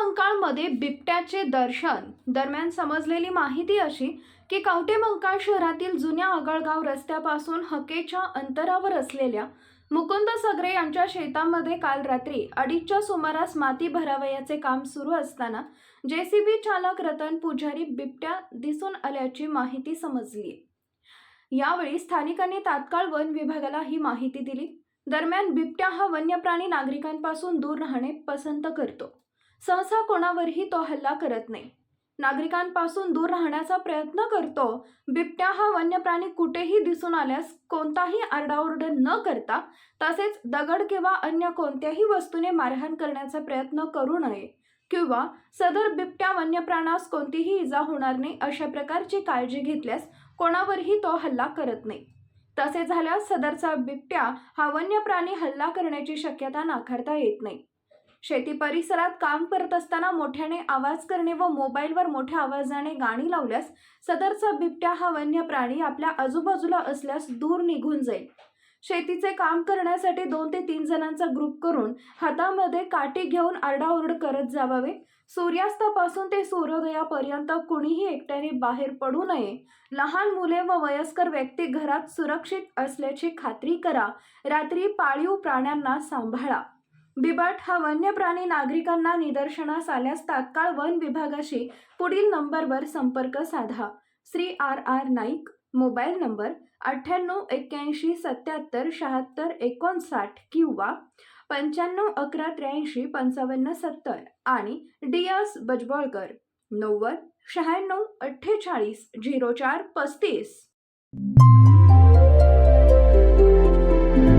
आल्याचे दर्शन. दरम्यान समजलेली माहिती अशी की कवटेमंका शहरातील जुन्या आगळगाव रस्त्यापासून हकेच्या अंतरावर असलेल्या मुकुंद सगरे यांच्या शेतामध्ये काल रात्री अडीचच्या सुमारास माती भरावयाचे काम सुरू असताना जेसीबी चालक रतन पुजारी बिबट्या दिसून आल्याची माहिती समजली. यावेळी स्थानिकांनी तात्काळ वन विभागाला ही माहिती दिली. दरम्यान बिबट्या हा वन्य प्राणी नागरिकांपासून दूर राहणे पसंत करतो. सहसा कोणावरही तो हल्ला करत नाही. नागरिकांपासून दूर राहण्याचा प्रयत्न करतो बिबट्या हा वन्य प्राणी कुठेही दिसून आल्यास कोणताही आरडाओरड न करता तसेच दगड किंवा अन्य कोणत्याही वस्तूने मारहाण करण्याचा प्रयत्न करू नये किंवा सदर बिबट्या वन्यप्राणास कोणतीही इजा होणार नाही अशा प्रकारची काळजी घेतल्यास कोणावरही तो हल्ला करत नाही. तसे झाल्यास सदरचा बिबट्या हा वन्य प्राणी हल्ला करण्याची शक्यता नाकारता येत नाही. शेती परिसरात काम करत असताना मोठ्याने आवाज करणे व मोबाईलवर मोठ्या आवाजाने गाणी लावल्यास सदरचा बिबट्या हा वन्य प्राणी आपल्या आजूबाजूला असल्यास दूर निघून जाईल. शेतीचे काम करण्यासाठी दोन ते तीन जणांचा ग्रुप करून हातामध्ये काठी घेऊन आरडाओरड करत जावावे. सूर्यास्तापासून ते सूर्योदयापर्यंत कुणीही एकट्याने बाहेर पडू नये. लहान मुले व वयस्कर व्यक्ती घरात सुरक्षित असल्याची खात्री करा. रात्री पाळीव प्राण्यांना सांभाळा. बिबट हा वन्य प्राणी नागरिकांना निदर्शनास आल्यास तात्काळ वन विभागाशी पुढील नंबरवर संपर्क साधा. Shri R R Naik mobile number अठ्ठ्याण्णव एक्क्याऐंशी सत्याहत्तर शहात्तर एकोणसाठ किंवा पंच्याण्णव अकरा त्र्याऐंशी पंचावन्न सत्तर आणि डी एस बजबळकर नव्वद शहाण्णव अठ्ठेचाळीस झिरो चार पस्तीस.